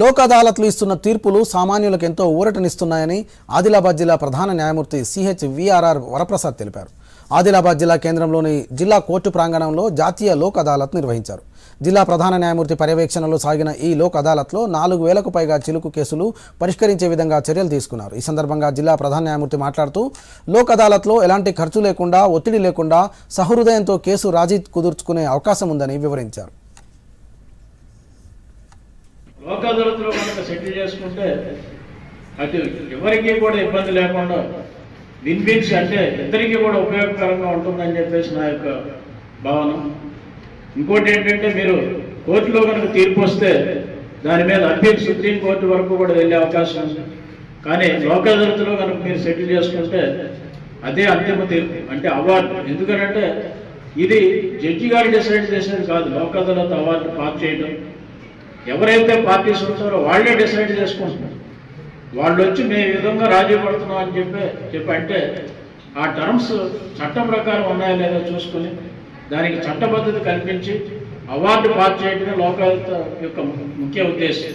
లోక్ అదాలత్లు ఇస్తున్న తీర్పులు సామాన్యులకు ఎంతో ఊరటనిస్తున్నాయని ఆదిలాబాద్ జిల్లా ప్రధాన న్యాయమూర్తి సిహెచ్ విఆర్ఆర్ వరప్రసాద్ తెలిపారు. ఆదిలాబాద్ జిల్లా కేంద్రంలోని జిల్లా కోర్టు ప్రాంగణంలో జాతీయ లోక్ అదాలత్ నిర్వహించారు. జిల్లా ప్రధాన న్యాయమూర్తి పర్యవేక్షణలో సాగిన ఈ లోక్ అదాలత్లో నాలుగు వేలకు పైగా చిలుకు కేసులు పరిష్కరించే విధంగా చర్యలు తీసుకున్నారు. ఈ సందర్భంగా జిల్లా ప్రధాన న్యాయమూర్తి మాట్లాడుతూ లోక్ అదాలత్లో ఎలాంటి ఖర్చు లేకుండా ఒత్తిడి లేకుండా సహృదయంతో కేసు రాజీ కుదుర్చుకునే అవకాశం ఉందని వివరించారు. లోక్ అదాలత్లో కనుక సెటిల్ చేసుకుంటే అటు ఎవరికి కూడా ఇబ్బంది లేకుండా విన్ విన్స్ అంటే ఇద్దరికి కూడా ఉపయోగకరంగా ఉంటుందని చెప్పేసి నా యొక్క భావన. ఇంకోటి ఏంటంటే మీరు కోర్టులో కనుక తీర్పు వస్తే దాని మీద అప్పీల్ సుప్రీం కోర్టు వరకు కూడా వెళ్ళే అవకాశం ఉంది. కానీ లోక్ అదాలత్లో కనుక మీరు సెటిల్ చేసుకుంటే అదే అంతిమ తీర్పు అంటే అవార్డు. ఎందుకంటే ఇది జడ్జి గారు డిసైడ్ చేసేది కాదు లోక్ అదాలత్ అవార్డు పాస్ చేయడం. ఎవరైతే పార్టీస్ ఉంటారో వాళ్ళే డిసైడ్ చేసుకుంటున్నారు. వాళ్ళు వచ్చి మేము ఈ విధంగా రాజీ పడుతున్నాం అని చెప్పి చెప్పి అంటే ఆ టర్మ్స్ చట్టం ప్రకారం ఉన్నాయో లేదో చూసుకుని దానికి చట్టబద్ధత కల్పించి అవార్డు పాస్ చేయడమే లోకాయుక్త యొక్క ముఖ్య ఉద్దేశం.